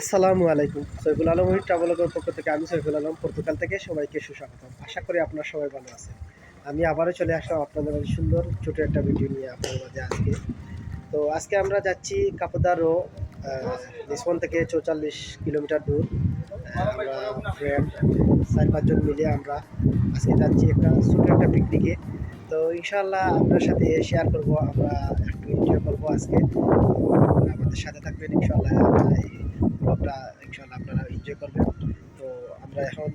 আসসালামু আলাইকুম। সৈফুল আলম ট্রাভেলগের পক্ষ থেকে আমি সৈফুল আলম। পর্তুগাল থেকে সবাইকে সুস্বাগতম। আশা করি আপনারা সবাই ভালো আছেন। আমি আবারও চলে আসলাম আপনাদের সুন্দর, ছোটো একটা ভিডিও নিয়ে আপনাদের মাঝে আজকে। তো আজকে আমরা যাচ্ছি কাপদারও লিসবন থেকে চৌচল্লিশ কিলোমিটার দূর। ফ্রেন্ড চার পাঁচজন মিলে আমরা আজকে যাচ্ছি একটা ছোটো একটা পিকনিকে তো ইনশাআল্লাহ আপনার সাথে শেয়ার করব, আমরা একটু এনজয় করব আজকে। আমাদের সাথে থাকবেন এই ব্লগটা ইনশাআল্লাহ আপনারা এনজয় করবেন। তো আমরা এখন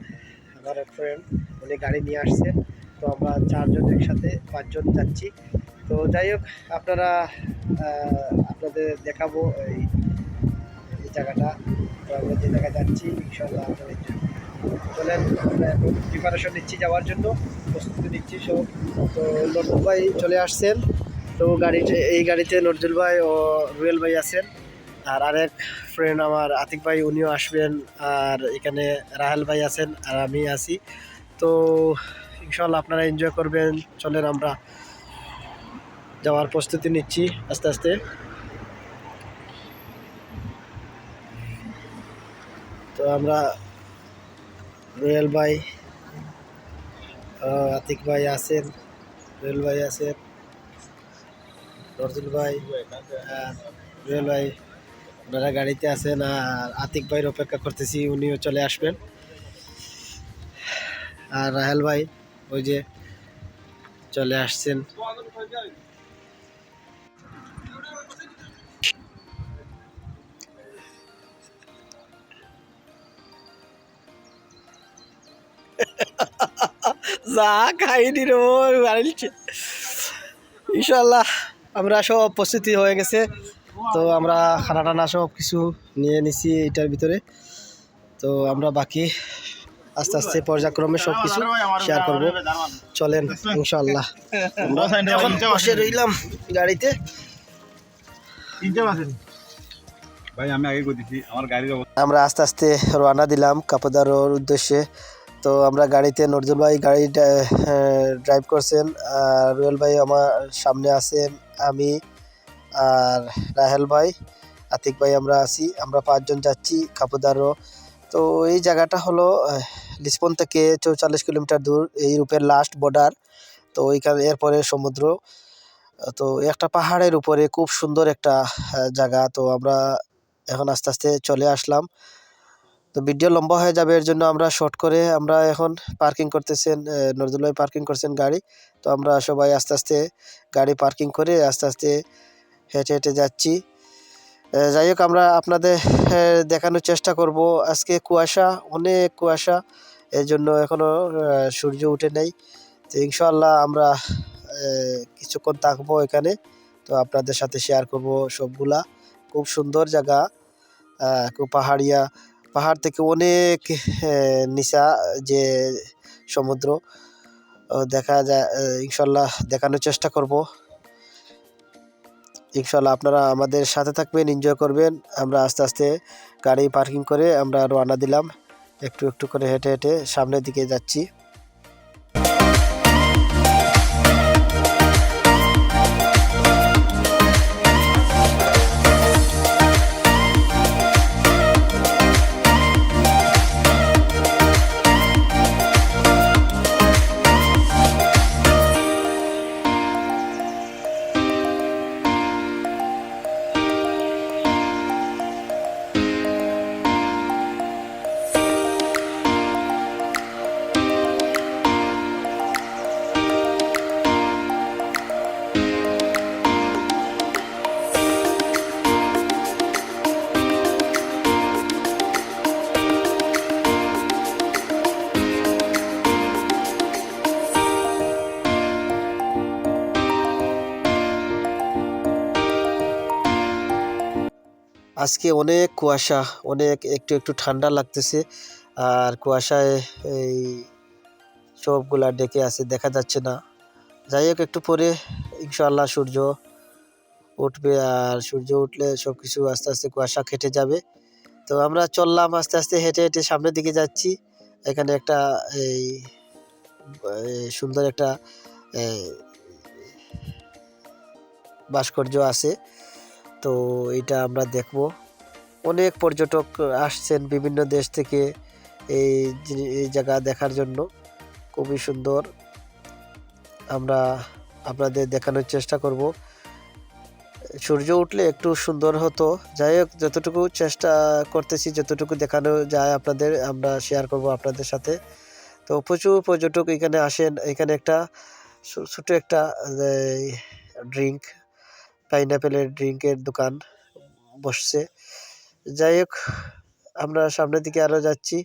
আমার এক ফ্রেন্ড উনি গাড়ি নিয়ে আসছেন তো আমরা চারজন একসাথে পাঁচজন যাচ্ছি। তো যাই হোক, আপনারা আপনাদের দেখাবো এই জায়গাটা। তো আমরা যে জায়গায় যাচ্ছি enjoy করবেন। চলেন, আমরা প্রিপারেশন নিচ্ছি যাওয়ার জন্য, প্রস্তুতি নিচ্ছি সব। তো নজরুল ভাই চলে আসছেন। তো গাড়িতে, এই গাড়িতে নজরুল ভাই ও রুয়েল ভাই আছেন। আর আরেক ফ্রেন্ড আমার আতিক ভাই, উনিও আসবেন আর এখানে রাহেল ভাই আছেন আর আমি আছি। তো ইনশাল্লাহ আপনারা এনজয় করবেন। চলেন আমরা যাওয়ার প্রস্তুতি নিচ্ছি আস্তে আস্তে। তো আমরা রুয়েল ভাই আতিক ভাই আছেন, রুয়েল ভাই আছেন, নজরুল ভাই রুয়েল ভাই। ওনারা গাড়িতে আছেন আর আতিক ভাইয়ের অপেক্ষা করতেছি, উনিও চলে আসবেন। আর রাহেল ভাই, ওই যে চলে আসছেন। যা খাইনি রে ইনশাল্লাহ আমরা সব প্রস্তুতি হয়ে গেছে। তো আমরা খানা টানা সব কিছু নিয়ে নিছি এটার ভিতরে। তো আমরা বাকি আস্তে আস্তে পর্যায়ক্রমে সব কিছু শেয়ার করব। চলেন ইনশাল্লাহ এখন বসে রইলাম গাড়িতে। আমার আস্তে আস্তে রওনা দিলাম কাপদারোর উদ্দেশ্যে। তো আমরা গাড়িতে নজরুল ভাই গাড়ি ড্রাইভ করছেন। আর রুয়েল ভাই আমার সামনে আছেন আমি আর রাহেল ভাই, আতিক ভাই আমরা আছি, আমরা পাঁচজন যাচ্ছি কাপদারো তো এই জায়গাটা হলো লিসপন থেকে চৌচল্লিশ কিলোমিটার দূর, এই রূপের লাস্ট বর্ডার তো ওইখানে এরপরে সমুদ্র। তো একটা পাহাড়ের উপরে খুব সুন্দর একটা জায়গা। তো আমরা এখন আস্তে আস্তে চলে আসলাম। তো ভিডিও লম্বা হয়ে যাবে, এর জন্য আমরা শর্ট করে আমরা এখন পার্কিং করতেছেন নজরুল পার্কিং করছেন গাড়ি। তো আমরা সবাই আস্তে আস্তে গাড়ি পার্কিং করে আস্তে আস্তে হেঁটে হেঁটে যাচ্ছি। যাই হোক, আমরা আপনাদের দেখানোর চেষ্টা করব। আজকে কুয়াশা, অনেক কুয়াশা। এর জন্য এখনও সূর্য উঠে নেই। তো ইনশাল্লাহ আমরা কিছুক্ষণ থাকব এখানে। তো আপনাদের সাথে শেয়ার করব সবগুলা। খুব সুন্দর জায়গা খুব পাহাড়িয়া। পাহাড় থেকে অনেক নিচা যে সমুদ্র দেখা যায় ইনশাল্লাহ দেখানোর চেষ্টা করব। ইনশাল্লাহ আপনারা আমাদের সাথে থাকবেন এনজয় করবেন। আমরা আস্তে আস্তে গাড়ি পার্কিং করে আমরা রওনা দিলাম। একটু একটু করে হেঁটে হেঁটে সামনের দিকে যাচ্ছি। আজকে অনেক কুয়াশা, অনেক একটু একটু ঠান্ডা লাগতেছে আর কুয়াশায় এই সবগুলা ডেকে আছে, দেখা যাচ্ছে না। যাই হোক, একটু পরে ইনশাল্লাহ সূর্য উঠবে আর সূর্য উঠলে সব কিছু আস্তে আস্তে কুয়াশা খেটে যাবে। তো আমরা চললাম আস্তে আস্তে হেঁটে হেঁটে সামনের দিকে যাচ্ছি। এখানে একটা এই সুন্দর একটা ভাস্কর্য আছে। তো এটা আমরা দেখব। অনেক পর্যটক আসছেন বিভিন্ন দেশ থেকে এই এই জায়গা দেখার জন্য। খুবই সুন্দর। আমরা আপনাদের দেখানোর চেষ্টা করব। সূর্য উঠলে একটু সুন্দর হতো। যাই হোক, যতটুকু চেষ্টা করতেছি, যতটুকু দেখানো যায় আপনাদের, আমরা শেয়ার করব আপনাদের সাথে। তো প্রচুর পর্যটক এখানে আসেন। এখানে একটা ছোট একটা ড্রিঙ্ক পাইনাপেলের ড্রিঙ্কের দোকান বসছে। যাই হোক আমরা সামনের দিকে আরও যাচ্ছি।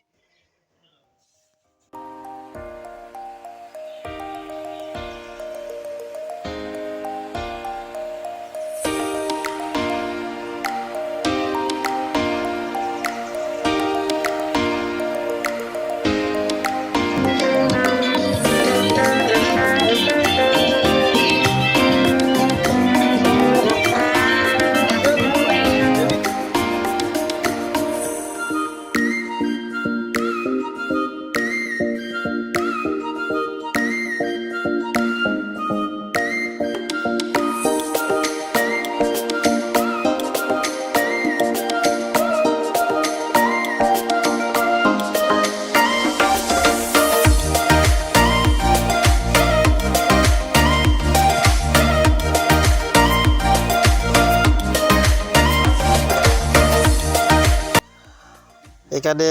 এখানে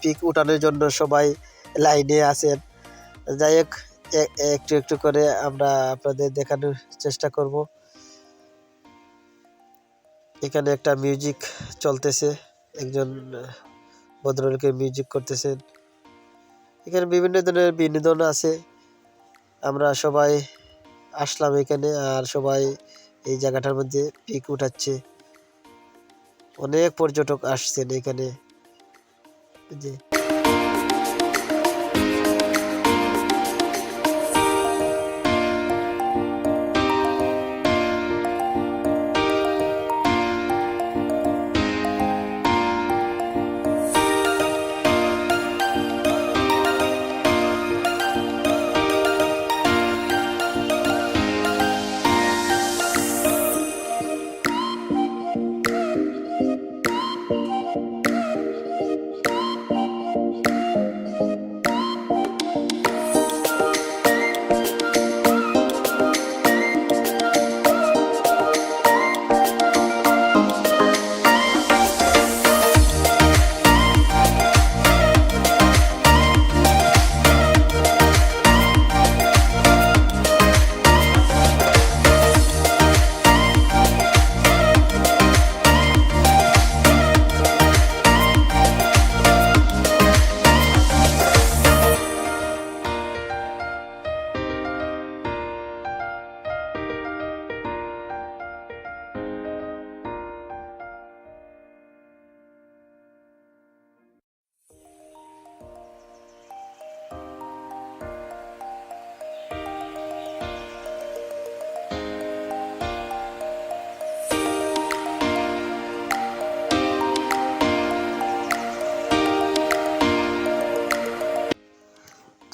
পিক উঠানোর জন্য সবাই লাইনে আছেন। যাই হোক একটু একটু করে আমরা আপনাদের দেখানোর চেষ্টা করব। এখানে একটা মিউজিক চলতেছে, একজন ভদ্রলোকের মিউজিক করতেছেন। এখানে বিভিন্ন ধরনের বিনোদন আছে। আমরা সবাই আসলাম এখানে আর সবাই এই জায়গাটার মধ্যে পিক উঠাচ্ছে। অনেক পর্যটক আসছেন এখানে। যে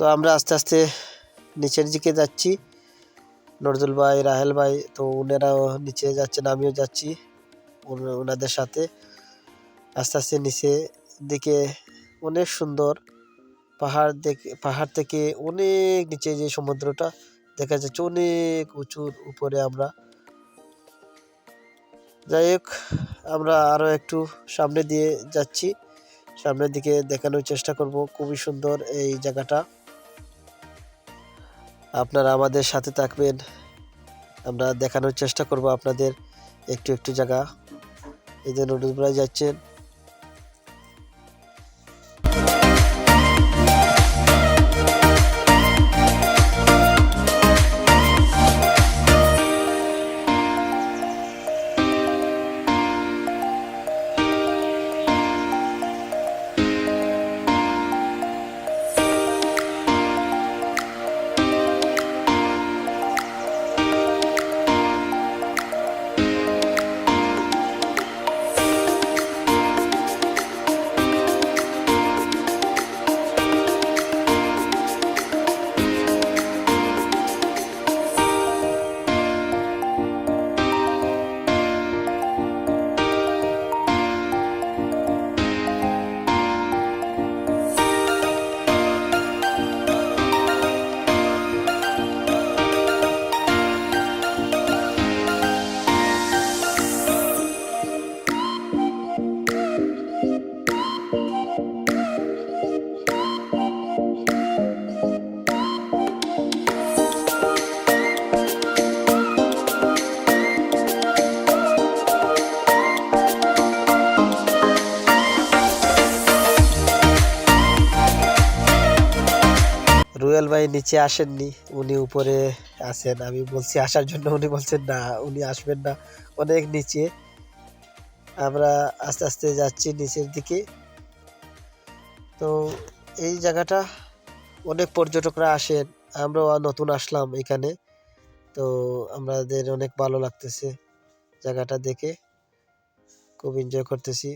তো আমরা আস্তে আস্তে নিচের দিকে যাচ্ছি। নজরুল ভাই, রাহেল ভাই, তো ওনারাও নিচে যাচ্ছেন, আমিও যাচ্ছি ওনা- ওনাদের সাথে। আস্তে আস্তে নিচে দিকে অনেক সুন্দর পাহাড় দেখে, পাহাড় থেকে অনেক নিচে যে সমুদ্রটা দেখা যাচ্ছে অনেক উঁচুর উপরে আমরা। যাই হোক, আমরা আরও একটু সামনে দিয়ে যাচ্ছি। সামনের দিকে দেখানোর চেষ্টা করব। খুবই সুন্দর এই জায়গাটা। আপনারা আমাদের সাথে থাকবেন। আমরা দেখানোর চেষ্টা করব আপনাদের একটু একটু জায়গা। এই যে নদীগুলাই যাচ্ছেন। নিচে আসেননি, উনি উপরে আছেন। আমি বলছি, আসার জন্য উনি বলছেন, না, উনি আসবেন না। অনেক নিচে। আমরা আস্তে আস্তে যাচ্ছি নিচের দিকে। তো এই জায়গাটা অনেক পর্যটকরা আসেন, আমরাও নতুন আসলাম এখানে। তো আমাদের অনেক ভালো লাগতেছে জায়গাটা দেখে। খুব এনজয় করতেছি।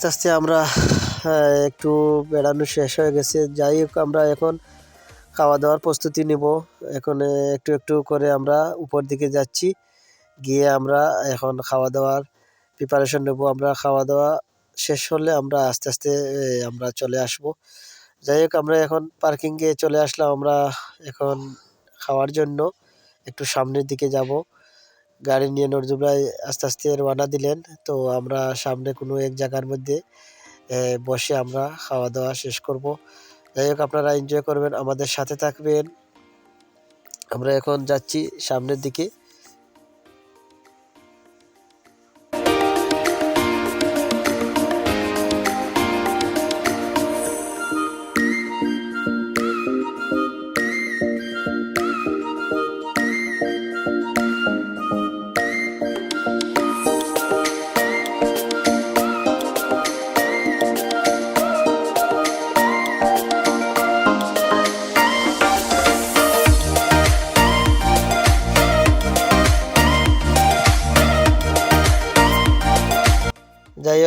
আস্তে আস্তে আমরা একটু বেড়ানো শেষ হয়ে গেছে। যাই হোক, আমরা এখন খাওয়া দাওয়ার প্রস্তুতি নিব। এখন একটু একটু করে আমরা উপর দিকে যাচ্ছি। গিয়ে আমরা এখন খাওয়া দাওয়ার প্রিপারেশন নেব। আমরা খাওয়া দাওয়া শেষ হলে আমরা আস্তে আস্তে আমরা চলে আসব। যাই হোক, আমরা এখন পার্কিংয়ে চলে আসলাম। আমরা এখন খাওয়ার জন্য একটু সামনের দিকে যাব। গাড়ি নিয়ে নজরুল ভাই আস্তে আস্তে রওনা দিলেন। তো আমরা সামনে কোনো এক জায়গার মধ্যে বসে আমরা খাওয়া দাওয়া শেষ করব। যাই হোক, আপনারা এনজয় করবেন, আমাদের সাথে থাকবেন। আমরা এখন যাচ্ছি সামনের দিকে।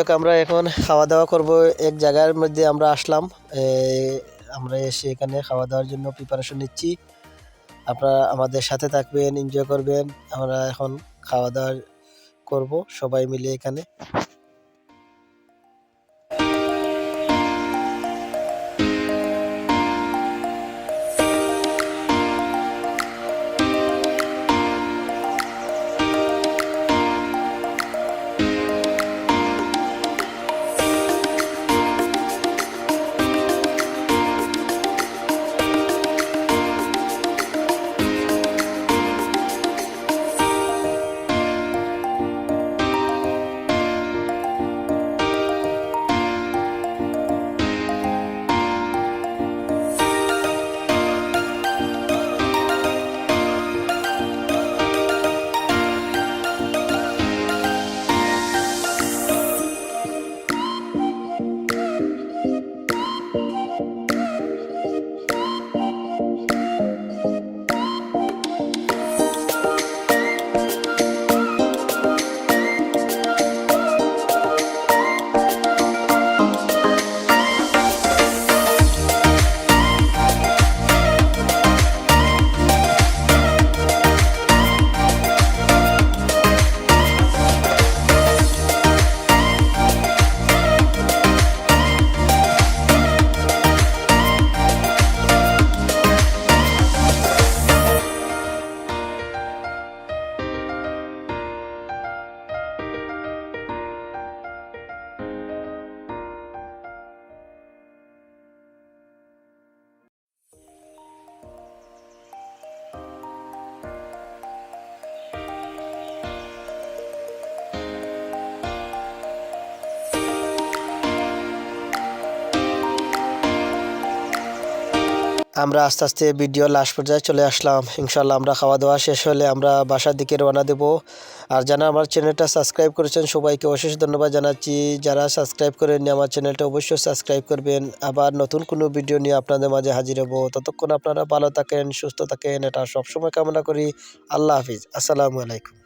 হোক আমরা এখন খাওয়া দাওয়া করব। এক জায়গার মধ্যে আমরা আসলাম। আমরা এসে এখানে খাওয়া দাওয়ার জন্য প্রিপারেশন নিচ্ছি। আপনারা আমাদের সাথে থাকবেন এনজয় করবেন। আমরা এখন খাওয়া দাওয়া করব সবাই মিলে এখানে। আমরা আস্তে আস্তে ভিডিও লাস্ট পর্যায়ে চলে আসলাম। ইনশাল্লাহ আমরা খাওয়া দাওয়া শেষ হলে আমরা বাসার দিকে রওনা দেব। আর যারা আমার চ্যানেলটা সাবস্ক্রাইব করেছেন, সবাইকে অশেষ ধন্যবাদ জানাচ্ছি। যারা সাবস্ক্রাইব করেননি, আমার চ্যানেলটা অবশ্যই সাবস্ক্রাইব করবেন। আবার নতুন কোনো ভিডিও নিয়ে আপনাদের মাঝে হাজির হব। ততক্ষণ আপনারা ভালো থাকেন, সুস্থ থাকেন। এটা সবসময় কামনা করি। আল্লাহ হাফিজ। আসসালামু আলাইকুম।